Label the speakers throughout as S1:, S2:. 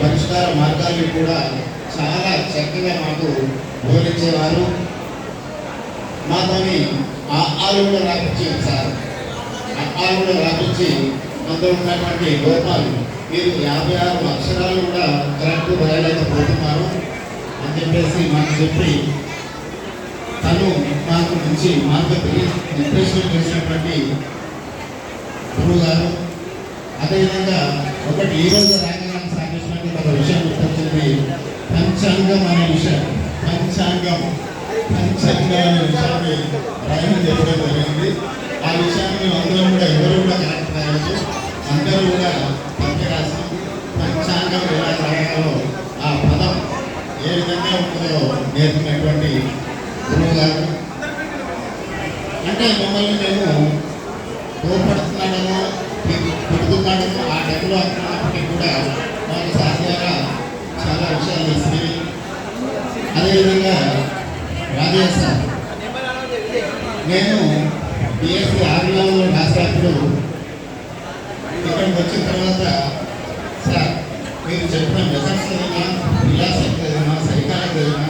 S1: పరిష్కార మార్గాలు కూడా చాలా చక్కగా మాకు బోధించేవారు మాతోని ఆ ఆలు కూడా రాపించేది సార్ ఆ ఆలు కూడా రాపించి అందులో ఉన్నటువంటి లోపాలు మీరు యాభై ఆరు అక్షరాలు కూడా కరెక్ట్ రాయలేకపోతున్నారు అని చెప్పేసి మాకు చెప్పి తను మాకు నుంచి మార్గ నిర్దేశం చేసినటువంటి గురువు గారు. అదేవిధంగా ఒకటి ఈరోజు రాక రాజధాని సాగించినటువంటి ఒక విషయం గుర్తొచ్చింది పంచాంగం అనే విషయం. పంచాంగం. పంచాంగం అనే విషయాన్ని రాయమని చెప్పడం జరిగింది. ఆ విషయాన్ని అందరూ అందరం కూడా ఎవరు కూడా కనెక్ట్ అందరూ కూడా పంపి రాసి పంచాంగం ఎలా రాయాలో ఆ పదం ఏ విధంగా ఉంటుందో నేర్పినటువంటి గురువు గారు. అంటే మమ్మల్ని మేము తోడ్పడుతున్నాడనో పెడుతున్నాడనో ఆ టైంలో అనుకున్నప్పటికీ కూడా మాకు సార్ ద్వారా చాలా విషయాలు తెలిసినవి అదేవిధంగా రాజేష్ సార్ నేను బిఎస్సి ఆంగ్లంలో రాసేటప్పుడు ఇక్కడికి వచ్చిన తర్వాత సార్ మీరు చెప్పిన మెథడ్స్ ఏదైనా ఫిలాసఫీ ఏదైనా సైకాలజీ ఏదైనా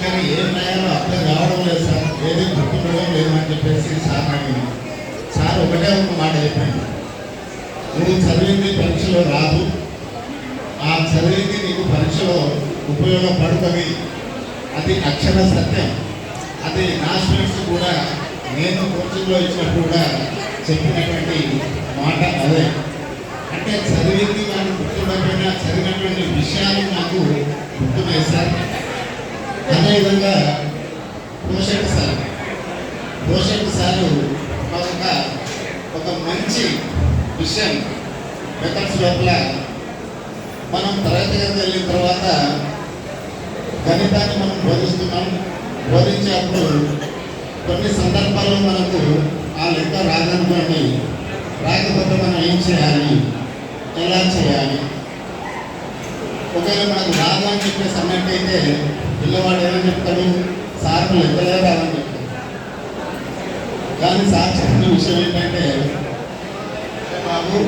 S1: కానీ ఏం రాయాలో అర్థం రావడం లేదు సార్ ఏది గుర్తుండడం లేదు అని చెప్పేసి సార్ అడిగింది సార్ ఒకటే ఒక మాట చెప్పాను. నువ్వు చదివింది పరీక్షలో రాదు. ఆ చదివింది నీకు పరీక్షలో ఉపయోగపడుతుంది. అది అక్షర సత్యం. అది నా స్టూడెంట్స్ కూడా నేను కోచింగ్లో ఇచ్చినప్పుడు కూడా చెప్పినటువంటి మాట అదే. అంటే చదివింది నాకు గుర్తుండకపోయినా చదివినటువంటి విషయాలు నాకు గుర్తున్నాయి సార్. అదేవిధంగా పోషక్ సార్. పోషక్ సార్ ఒక ఒక మంచి విషయం. మెథడ్స్ లోపల మనం తరగతి గదికి వెళ్ళిన తర్వాత గణితాన్ని మనం బోధిస్తున్నాం. బోధించేటప్పుడు కొన్ని సందర్భాల్లో మనకు ఆ లెక్క రాదనుకోండి. రాకపోతే మనం ఏం చేయాలి? ఎలా చేయాలి? ఒకవేళ మనకు రాదు అని చెప్పే అన్నట్టయితే పిల్లవాడు ఏమని చెప్తాడు? సార్ లెక్కలే రాదని చెప్తాడు. కానీ సార్ చెప్పిన విషయం ఏంటంటే బాబు